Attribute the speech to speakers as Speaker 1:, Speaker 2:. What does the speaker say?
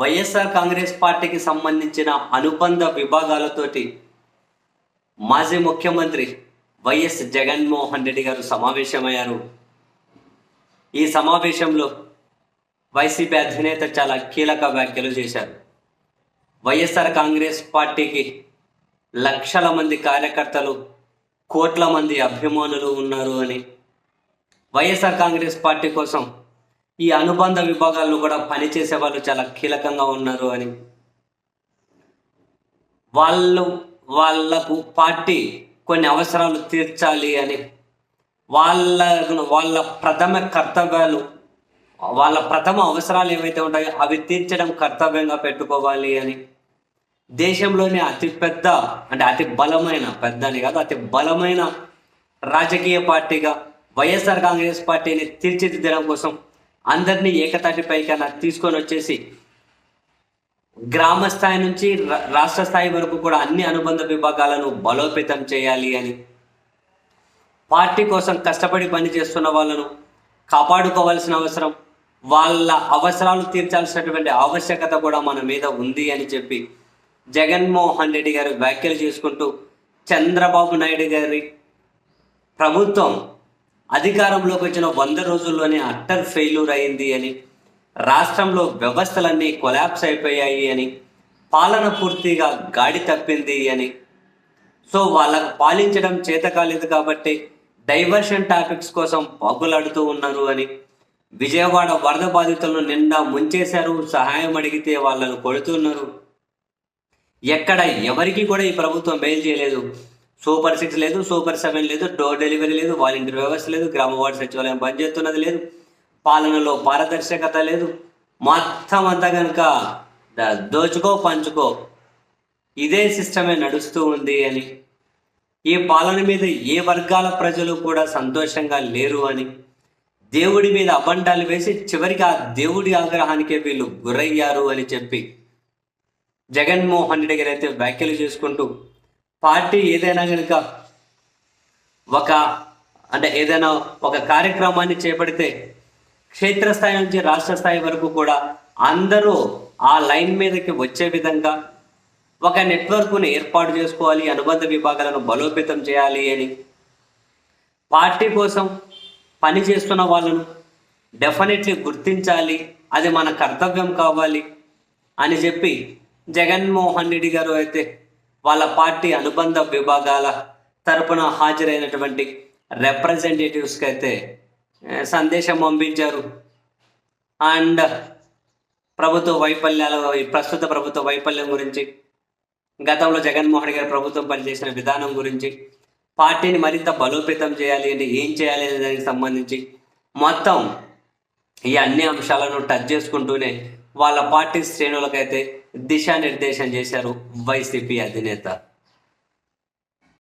Speaker 1: వైఎస్ఆర్ కాంగ్రెస్ పార్టీకి సంబంధించిన అనుబంధ విభాగాలతోటి మాజీ ముఖ్యమంత్రి వైఎస్ జగన్మోహన్ రెడ్డి గారు సమావేశమయ్యారు. ఈ సమావేశంలో వైసీపీ అధినేత చాలా కీలక వ్యాఖ్యలు చేశారు. వైఎస్ఆర్ కాంగ్రెస్ పార్టీకి లక్షల మంది కార్యకర్తలు కోట్ల మంది అభిమానులు ఉన్నారు అని. వైఎస్ఆర్ కాంగ్రెస్ పార్టీ కోసం ఈ అనుబంధ విభాగాల్లో కూడా పనిచేసే వాళ్ళు చాలా కీలకంగా ఉన్నారు అని. వాళ్ళు వాళ్ళకు పార్టీ కొన్ని అవసరాలు తీర్చాలి అని. వాళ్ళ వాళ్ళ ప్రథమ కర్తవ్యాలు వాళ్ళ ప్రథమ అవసరాలు ఏవైతే ఉంటాయో అవి తీర్చడం కర్తవ్యంగా పెట్టుకోవాలి అని. దేశంలోనే అతిపెద్ద అంటే అతి బలమైన పెద్ద అని కాదు అతి బలమైన రాజకీయ పార్టీగా వైఎస్ఆర్ కాంగ్రెస్ పార్టీని తీర్చిదిద్దడం కోసం అందరినీ ఏకతాటిపైకైనా తీసుకొని వచ్చేసి గ్రామ స్థాయి నుంచి రా- రాష్ట్ర స్థాయి వరకు కూడా అన్ని అనుబంధ విభాగాలను బలోపేతం చేయాలి అని. పార్టీ కోసం కష్టపడి పనిచేస్తున్న వాళ్ళను కాపాడుకోవాల్సిన అవసరం వాళ్ళ అవసరాలు తీర్చాల్సినటువంటి ఆవశ్యకత కూడా మన మీద ఉంది అని చెప్పి జగన్మోహన్ రెడ్డి గారు వ్యాఖ్యలు చేసుకుంటూ చంద్రబాబు నాయుడు గారి ప్రభుత్వం అధికారంలోకి వచ్చిన వంద రోజుల్లోనే అట్టర్ ఫెయిల్యూర్ అయింది అని రాష్ట్రంలో వ్యవస్థలన్నీ కొలాప్స్ అయిపోయాయి అని పాలన పూర్తిగా గాడి తప్పింది అని. సో వాళ్ళకు పాలించడం చేత కాలేదు కాబట్టి డైవర్షన్ టాపిక్స్ కోసం పగ్గులాడుతూ ఉన్నారు అని విజయవాడ వరద బాధితులను నిండా ముంచేశారు సహాయం అడిగితే వాళ్ళను కొడుతున్నారు. ఎక్కడ ఎవరికి కూడా ఈ ప్రభుత్వం మేలు చేయలేదు. సూపర్ సిక్స్ లేదు సూపర్ సెవెన్ లేదు డోర్ డెలివరీ లేదు వాలంటీర్ వ్యవస్థ లేదు గ్రామ వార్డు సచివాలయం పనిచేస్తున్నది లేదు పాలనలో పారదర్శకత లేదు. మొత్తం అంతా కనుక దోచుకో పంచుకో. ఇదే సిస్టమే నడుస్తూ ఉంది అని. ఈ పాలన మీద ఏ వర్గాల ప్రజలు కూడా సంతోషంగా లేరు అని. దేవుడి మీద అబండాలు వేసి చివరికి ఆ దేవుడి ఆగ్రహానికే వీళ్ళు గురయ్యారు అని చెప్పి జగన్మోహన్ రెడ్డి గారు అయితే వ్యాఖ్యలు చేసుకుంటూ పార్టీ ఏదైనా కనుక ఒక అంటే ఏదైనా ఒక కార్యక్రమాన్ని చేపడితే క్షేత్రస్థాయి నుంచి రాష్ట్ర స్థాయి వరకు కూడా అందరూ ఆ లైన్ మీదకి వచ్చే విధంగా ఒక నెట్వర్క్ను ఏర్పాటు చేసుకోవాలి అనుబంధ విభాగాలను బలోపేతం చేయాలి అని. పార్టీ కోసం పని చేస్తున్న వాళ్ళను డెఫినెట్లీ గుర్తించాలి అది మన కర్తవ్యం కావాలి అని చెప్పి జగన్మోహన్ రెడ్డి గారు అయితే వాళ్ళ పార్టీ అనుబంధ విభాగాల తరపున హాజరైనటువంటి రిప్రజెంటేటివ్స్కి అయితే సందేశం పంపించారు. అండ్ ప్రభుత్వ వైఫల్యాల ప్రస్తుత ప్రభుత్వ వైఫల్యం గురించి గతంలో జగన్మోహన్ గారి ప్రభుత్వం పనిచేసిన విధానం గురించి పార్టీని మరింత బలోపేతం చేయాలి అంటే ఏం చేయాలి అనే దానికి సంబంధించి మొత్తం ఈ అన్ని అంశాలను టచ్ చేసుకుంటూనే వాళ్ళ పార్టీ శ్రేణులకైతే దిశానిర్దేశం చేశారు వైసీపీ అధినేత.